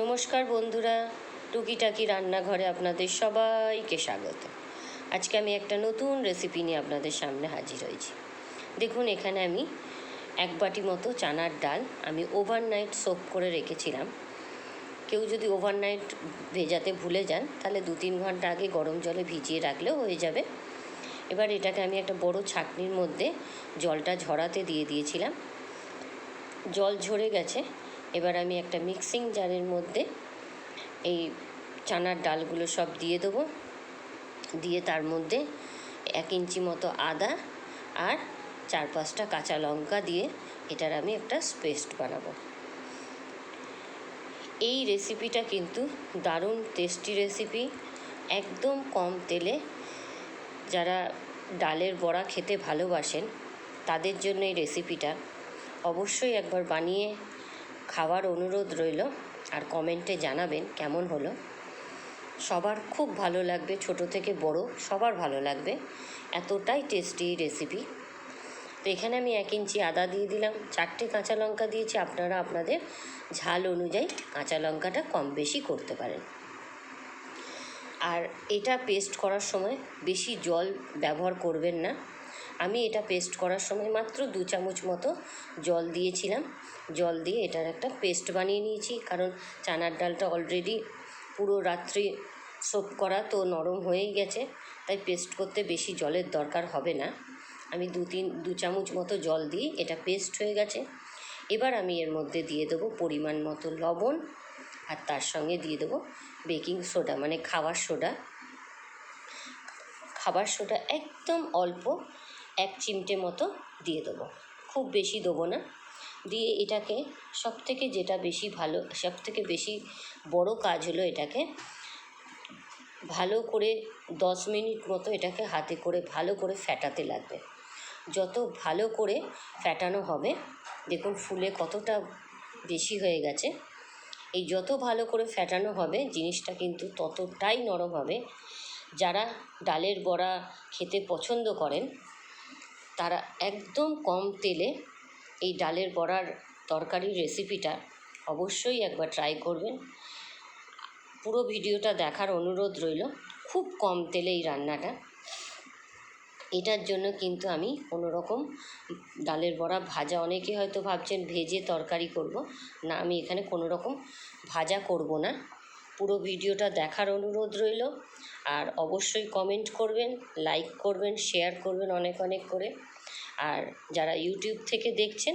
নমস্কার বন্ধুরা, টুকিটাকি রান্নাঘরে আপনাদের সবাইকে স্বাগত। আজকে আমি একটা নতুন রেসিপি নিয়ে আপনাদের সামনে হাজির হয়েছি। দেখুন, এখানে আমি এক বাটি মতো চানার ডাল আমি ওভারনাইট সোপ করে রেখেছিলাম। কেউ যদি ওভারনাইট ভেজাতে ভুলে যান, তাহলে দু তিন ঘণ্টা আগে গরম জলে ভিজিয়ে রাখলেও হয়ে যাবে। এবার এটাকে আমি একটা বড় ছাঁকনির মধ্যে জলটা ঝরাতে দিয়ে দিয়েছিলাম। জল ঝরে গেছে এবার আমি একটা মিক্সিং জারের মধ্যে এই চানার ডালগুলো সব দিয়ে দেবো। দিয়ে তার মধ্যে এক ইঞ্চি মতো আদা আর চার পাঁচটা কাঁচা লঙ্কা দিয়ে এটার আমি একটা পেস্ট বানাবো। এই রেসিপিটা কিন্তু দারুণ টেস্টি রেসিপি একদম কম তেলে যারা ডালের বড়া খেতে ভালোবাসেন, তাদের জন্য এই রেসিপিটা অবশ্যই একবার বানিয়ে খাওয়ার অনুরোধ রইল আর কমেন্টে জানাবেন কেমন হলো। সবার খুব ভালো লাগবে, ছোট থেকে বড় সবার ভালো লাগবে। এতটাই টেস্টি রেসিপি তো এখানে আমি এক ইঞ্চি আদা দিয়ে দিলাম, চারটে কাঁচা লঙ্কা দিয়েছি, আপনারা আপনাদের ঝাল অনুযায়ী কাঁচা লঙ্কাটা কম বেশি করতে পারেন। আর এটা পেস্ট করার সময় বেশি জল ব্যবহার করবেন না। আমি এটা পেস্ট করার সময় মাত্র দু চামচ মতো জল দিয়েছিলাম। জল দিয়ে এটার একটা পেস্ট বানিয়ে নিয়েছি, কারণ চানার ডালটা অলরেডি পুরো রাত্রি সোপ করা তো নরম হয়েই গেছে, তাই পেস্ট করতে বেশি জলের দরকার হবে না। আমি দু তিন, দু চামচ মতো জল দিয়ে এটা পেস্ট হয়ে গেছে। এবার আমি এর মধ্যে দিয়ে দেবো পরিমাণ মতো লবণ, আর তার সঙ্গে দিয়ে দেবো বেকিং সোডা মানে খাবার সোডা খাবার সোডা একদম অল্প এক চিমটে মতো দিয়ে দেবো। খুব বেশি দেবো না। দিয়ে এটাকে সব থেকে যেটা বেশি ভালো সব থেকে বেশি বড় কাজ হলো এটাকে ভালো করে দশ মিনিট মতো এটাকে হাতে করে ভালো করে ফ্যাটাতে লাগবে। যত ভালো করে ফ্যাটানো হবে, দেখুন ফুলে কতটা বেশি হয়ে গেছে। এই যত ভালো করে ফ্যাটানো হবে, জিনিসটা কিন্তু ততটাই নরম হবে। যারা ডালের বড়া খেতে পছন্দ করেন তারা একদম কম তেলে এই ডালের বড়ার তরকারির রেসিপিটা অবশ্যই একবার ট্রাই করবেন। পুরো ভিডিওটা দেখার অনুরোধ রইল, খুব কম তেলে এই রান্নাটা। এটার জন্য কিন্তু আমি রকম ডালের বড়া ভাজা, অনেকে হয়তো ভাবছেন ভেজে তরকারি করব। না, আমি এখানে কোনো রকম ভাজা করব না। পুরো ভিডিওটা দেখার অনুরোধ রইল। আর অবশ্যই কমেন্ট করবেন লাইক করবেন শেয়ার করবেন অনেক অনেক করে। আর যারা ইউটিউব থেকে দেখছেন,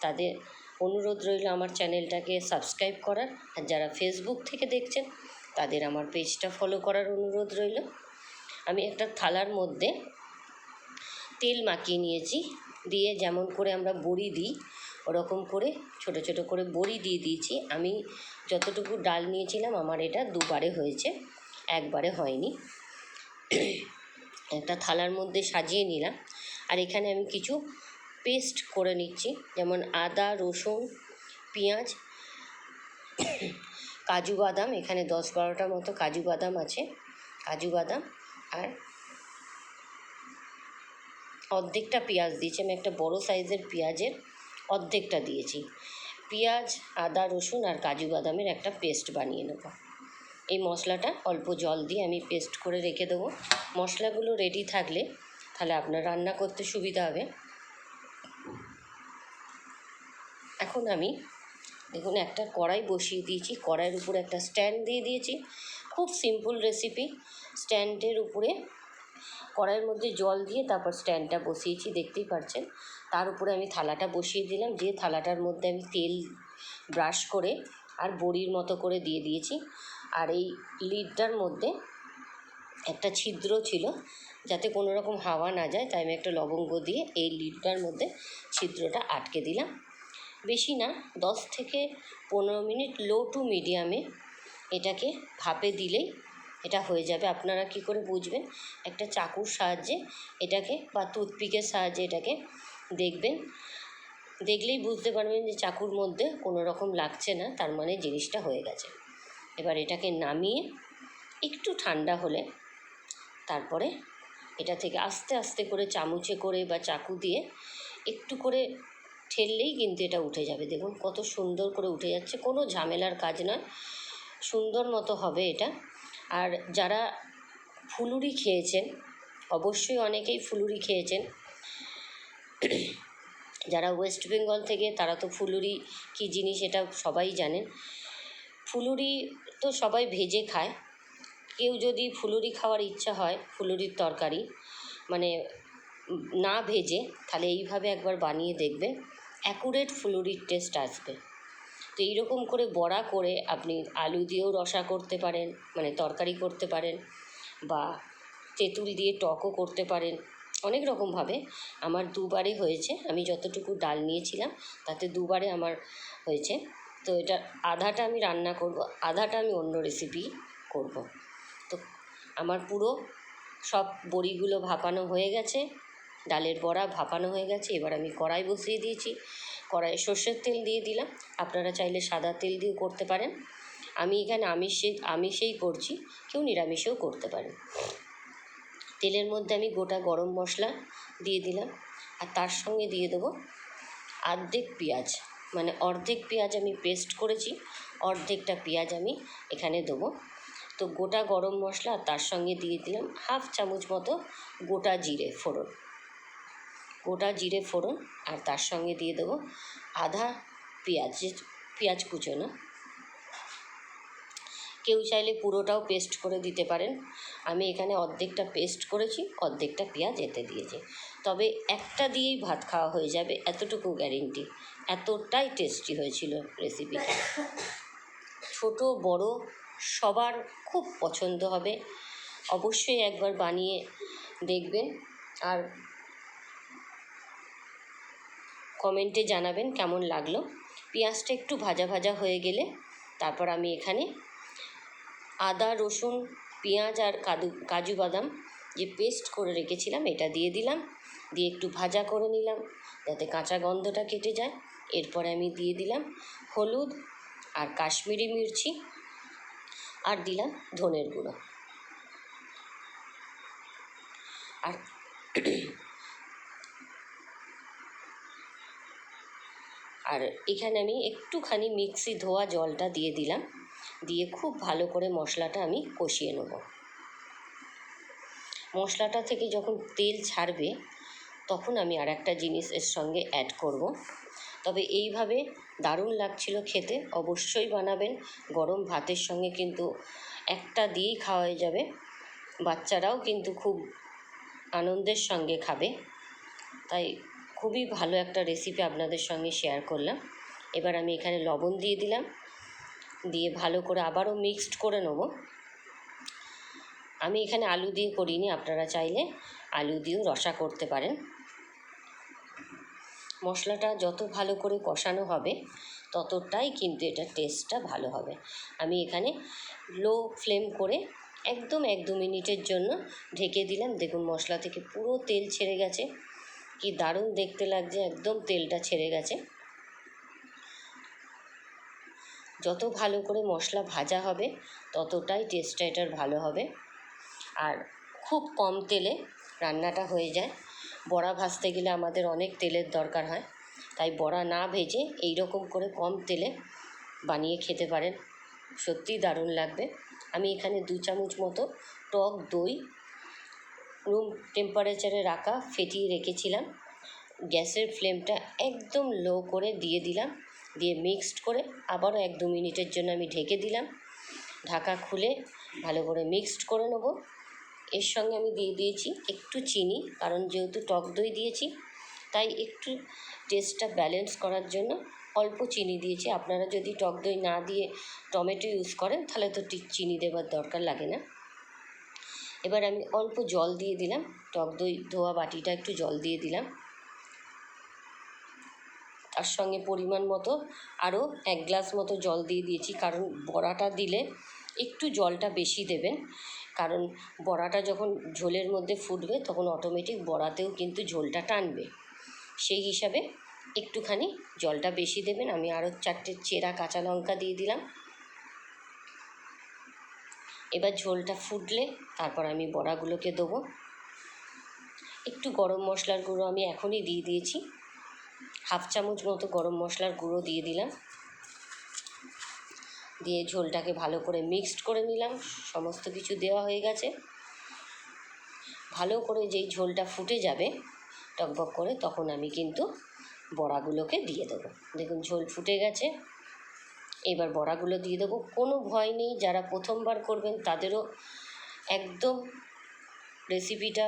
তাদের অনুরোধ রইল আমার চ্যানেলটাকে সাবস্ক্রাইব করার। আর যারা ফেসবুক থেকে দেখছেন, তাদের আমার পেজটা ফলো করার অনুরোধ রইল। আমি একটা থালার মধ্যে তেল মাখিয়ে নিয়েছি। দিয়ে যেমন করে আমরা বড়ি দিই, ওরকম করে ছোট ছোট করে বড়ি দিয়ে দিয়েছি। আমি যতটুকু ডাল নিয়েছিলাম, আমার এটা দুবারে হয়েছে, একবারে হয়নি। একটা থালার মধ্যে সাজিয়ে নিলাম। আর এখানে আমি কিছু পেস্ট করে নিচ্ছি, যেমন আদা, রসুন, পেঁয়াজ, কাজু বাদাম, এখানে দশ বারোটা মতো কাজু বাদাম আছে, কাজু বাদাম আর অর্ধেকটা পেঁয়াজ দিয়েছি, আমি একটা বড় সাইজের পেঁয়াজের অর্ধেকটা দিয়েছি। পেঁয়াজ, আদা, রসুন আর কাজু বাদামের একটা পেস্ট বানিয়ে নেব। এই মশলাটা অল্প জল দিয়ে আমি পেস্ট করে রেখে দেবো। মশলাগুলো রেডি থাকলে তাহলে আপনার রান্না করতে সুবিধা হবে। এখন আমি দেখুন একটা কড়াই বসিয়ে দিয়েছি। কড়াইয়ের উপরে একটা স্ট্যান্ড দিয়ে দিয়েছি। খুব সিম্পল রেসিপি। স্ট্যান্ডের উপরে কড়াইয়ের মধ্যে জল দিয়ে তারপর স্ট্যান্ডটা বসিয়েছি, দেখতেই পাচ্ছেন তার উপরে আমি থালাটা বসিয়ে দিলাম। যে থালাটার মধ্যে আমি তেল ব্রাশ করে আর বড়ির মতো করে দিয়ে দিয়েছি। আর এই লিডটার মধ্যে একটা ছিদ্র ছিল। যাতে কোনো রকম হাওয়া না যায়, তাই আমি একটা লবঙ্গ দিয়ে এই লিডটার মধ্যে ছিদ্রটা আটকে দিলাম। বেশি না, দশ থেকে পনেরো মিনিট লো টু মিডিয়ামে এটাকে ভাপে দিলেই এটা হয়ে যাবে। আপনারা কি করে বুঝবেন? একটা চাকুর সাহায্যে এটাকে বা টুথপিকের সাহায্যে এটাকে দেখবেন। দেখলেই বুঝতে পারবেন যে চাকুর মধ্যে কোনো রকম লাগছে না, তার মানে জিনিসটা হয়ে গেছে। এবার এটাকে নামিয়ে একটু ঠান্ডা হলে তারপরে এটা থেকে আস্তে আস্তে করে চামচে করে বা চাকু দিয়ে একটু করে ঠেললেই কিন্তু এটা উঠে যাবে। দেখুন কত সুন্দর করে উঠে যাচ্ছে, কোনো ঝামেলার কাজ নয়। সুন্দর মতো হবে এটা। আর যারা ফুলুরি খেয়েছেন, অবশ্যই অনেকেই ফুলুরি খেয়েছেন। যারা ওয়েস্ট বেঙ্গল থেকে, তারা তো ফুলুরি কী জিনিস এটা সবাই জানেন। ফুলুরি তো সবাই ভেজে খায়। কেউ যদি ফুলুরি খাওয়ার ইচ্ছা হয়, ফুলুরির তরকারি মানে না ভেজে, তাহলে এইভাবে একবার বানিয়ে দেখবে অ্যাকুরেট ফুলুরির টেস্ট আসবে। তো এইরকম করে বড়া করে আপনি আলু দিয়েও রসা করতে পারেন মানে তরকারি করতে পারেন, বা তেঁতুল দিয়ে টকও করতে পারেন, অনেক রকমভাবে। আমার দুবারে হয়েছে, আমি যতটুকু ডাল নিয়েছিলাম, তাতে দুবারে আমার হয়েছে। তো এটা আধাটা আমি রান্না করব, আধাটা আমি অন্য রেসিপি করব। তো আমার পুরো সব বড়িগুলো ভাপানো হয়ে গেছে, ডালের বড়া ভাপানো হয়ে গেছে, এবার আমি কড়াই বসিয়ে দিয়েছি। কড়াইয়ে সর্ষের তেল দিয়ে দিলাম, আপনারা চাইলে সাদা তেল দিয়েও করতে পারেন। আমি এখানে আমিষে আমিষেই করছি, কেউ নিরামিষেও করতে পারেন। তেলের মধ্যে আমি গোটা গরম মশলা দিয়ে দিলাম, আর তার সঙ্গে দিয়ে দেবো অর্ধেক পেঁয়াজ। মানে অর্ধেক পেঁয়াজ আমি পেস্ট করেছি, অর্ধেকটা পেঁয়াজ আমি এখানে দেবো। তো গোটা গরম মশলা তার সঙ্গে দিয়ে দিলাম হাফ চামচ মতো গোটা জিরে ফোড়ন। গোটা জিরে ফোড়ন আর তার সঙ্গে দিয়ে দেবো আধা পেঁয়াজ পেঁয়াজ কুচোনো। কেউ চাইলে পুরোটাও পেস্ট করে দিতে পারেন। আমি এখানে অর্ধেকটা পেস্ট করেছি, অর্ধেকটা পেঁয়াজ এতে দিয়েছি। তবে একটা দিয়েই ভাত খাওয়া হয়ে যাবে এতটুকু গ্যারেন্টি। এতটাই টেস্টি হয়েছিল রেসিপিটা। ছোট, বড় সবার খুব পছন্দ হবে। অবশ্যই একবার বানিয়ে দেখবেন আর কমেন্টে জানাবেন কেমন লাগল। পেঁয়াজটা একটু ভাজা ভাজা হয়ে গেলে তারপর আমি এখানে আদা, রসুন, পেঁয়াজ আর কাদু, কাজু বাদাম যে পেস্ট করে রেখেছিলাম এটা দিয়ে দিলাম। দিয়ে একটু ভাজা করে নিলাম যাতে কাঁচা গন্ধটা কেটে যায়। এরপরে আমি দিয়ে দিলাম হলুদ আর কাশ্মীরি মির্চি। আর দিলাম ধনের গুঁড়ো। আর আর এখানে আমি একটুখানি মিক্সি ধোয়া জলটা দিয়ে দিলাম। দিয়ে খুব ভালো করে মশলাটা আমি কষিয়ে নেব। মশলাটা থেকে যখন তেল ছাড়বে, তখন আমি আর একটা জিনিস এর সঙ্গে অ্যাড করব। তবে এইভাবে দারুণ লাগছিল খেতে। অবশ্যই বানাবেন। গরম ভাতের সঙ্গে কিন্তু একটা দিয়েই খাওয়া যাবে। বাচ্চারাও কিন্তু খুব আনন্দের সঙ্গে খাবে। তাই খুবই ভালো একটা রেসিপি আপনাদের সঙ্গে শেয়ার করলাম। এবার আমি এখানে লবণ দিয়ে দিলাম। দিয়ে ভালো করে আবারও মিক্সড করে নেব। আমি এখানে আলু দিয়ে করিনি, আপনারা চাইলে আলু দিয়েও রসা করতে পারেন। মশলাটা যত ভালো করে কষানো হবে, ততটাই কিন্তু এটা টেস্টটা ভালো হবে। আমি এখানে লো ফ্লেম করে একদম এক দু মিনিটের জন্য ঢেকে দিলাম। দেখুন মশলা থেকে পুরো তেল ছেড়ে গেছে। কি দারুণ দেখতে লাগছে, একদম তেলটা ছেড়ে গেছে। যত ভালো করে মশলা ভাজা হবে, ততটাই টেস্টটা এটার ভালো হবে। আর খুব কম তেলে রান্নাটা হয়ে যায়। বড়া ভাজতে গেলে আমাদের অনেক তেলের দরকার হয়। তাই বড়া না ভেজে এই রকম করে কম তেলে বানিয়ে খেতে পারেন। সত্যিই দারুণ লাগবে। আমি এখানে দু চামচ মতো টক দই রুম টেম্পারেচারে রাখা ফেটিয়ে রেখেছিলাম। গ্যাসের ফ্লেমটা একদম লো করে দিয়ে দিলাম। দিয়ে মিক্সড করে আবারও এক দু মিনিটের জন্য আমি ঢেকে দিলাম। ঢাকা খুলে ভালো করে মিক্সড করে নেব। এর সঙ্গে আমি দিয়ে দিয়েছি একটু চিনি, কারণ যেহেতু টক দই দিয়েছি, তাই একটু টেস্টটা ব্যালেন্স করার জন্য অল্প চিনি দিয়েছি। আপনারা যদি টক দই না দিয়ে টমেটো ইউজ করেন, তাহলে তো ঠিক চিনি দেওয়ার দরকার লাগে না। এবার আমি অল্প জল দিয়ে দিলাম, টক দই ধোয়া বাটিটা একটু জল দিয়ে দিলাম। তার সঙ্গে পরিমাণ মতো আরও এক গ্লাস মতো জল দিয়ে দিয়েছি, কারণ বড়াটা দিলে একটু জলটা বেশি দেবেন। কারণ বড়াটা যখন ঝোলের মধ্যে ফুটবে তখন অটোমেটিক বড়াতেও কিন্তু ঝোলটা টানবে। সেই হিসাবে একটুখানি জলটা বেশি দেবেন। আমি আরও চারটে চেরা কাঁচা লঙ্কা দিয়ে দিলাম। এবার ঝোলটা ফুটলে তারপর আমি বড়াগুলোকে দেবো। একটু গরম মশলার গুঁড়ো আমি এখনই দিয়ে দিয়েছি। হাফ চামচ মতো গরম মশলার গুঁড়ো দিয়ে দিলাম। দিয়ে ঝোলটাকে ভালো করে মিক্সড করে নিলাম, সমস্ত কিছু দেওয়া হয়ে গেছে। ভালো করে যেই ঝোলটা ফুটে যাবে টকবক করে, তখন আমি কিন্তু বড়াগুলোকে দিয়ে দেবো। দেখুন, ঝোল ফুটে গেছে। এবার বড়াগুলো দিয়ে দেবো। কোনো ভয় নেই, যারা প্রথমবার করবেন, তাদেরও একদম রেসিপিটা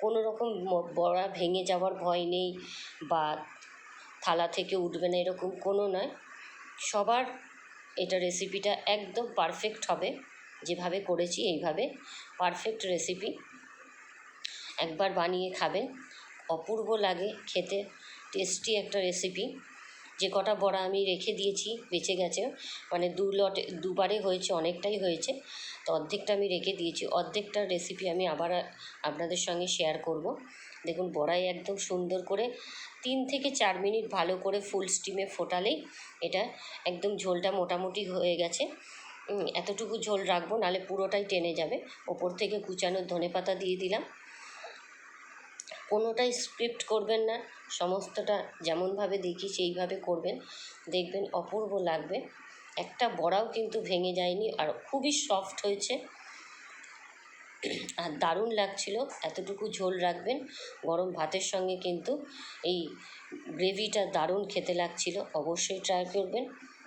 কোনো রকম বড়া ভেঙে যাওয়ার ভয় নেই বা থালা থেকে উঠবে না, এরকম কোনো নয়। সবার এটা রেসিপিটা একদম পারফেক্ট হবে। যেভাবে করেছি এইভাবে পারফেক্ট রেসিপি একবার বানিয়ে খাবেন। অপূর্ব লাগে খেতে। টেস্টি একটা রেসিপি যে কটা বড়া আমি রেখে দিয়েছি, বেঁচে গেছে। মানে দু লটে, দুবারে হয়েছে, অনেকটাই হয়েছে। তো অর্ধেকটা আমি রেখে দিয়েছি। অর্ধেকটা রেসিপি আমি আবার আপনাদের সঙ্গে শেয়ার করব। দেখুন বড়াই একদম সুন্দর করে তিন থেকে চার মিনিট ভালো করে ফুল স্টিমে ফোটালেই এটা একদম ঝোলটা মোটামুটি হয়ে গেছে। এতটুকু ঝোল রাখব নাহলে পুরোটাই টেনে যাবে। ওপর থেকে কুচানো ধনেপাতা দিয়ে দিলাম। কোনোটাই স্ক্রিপ্ট করবেন না, সমস্তটা যেমনভাবে দেখি সেইভাবে করবেন। দেখবেন অপূর্ব লাগবে। একটা বড়াও কিন্তু ভেঙে যায়নি, আর খুবই সফট হয়েছে। আর দারুণ লাগছিল, এতটুকু ঝোল রাখবেন। গরম ভাতের সঙ্গে কিন্তু এই গ্রেভিটা দারুণ খেতে লাগছিল, অবশ্যই ট্রাই করবেন।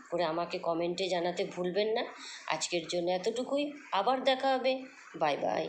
করে আমাকে কমেন্টে জানাতে ভুলবেন না। আজকের জন্য এতটুকুই, আবার দেখা হবে। Bye bye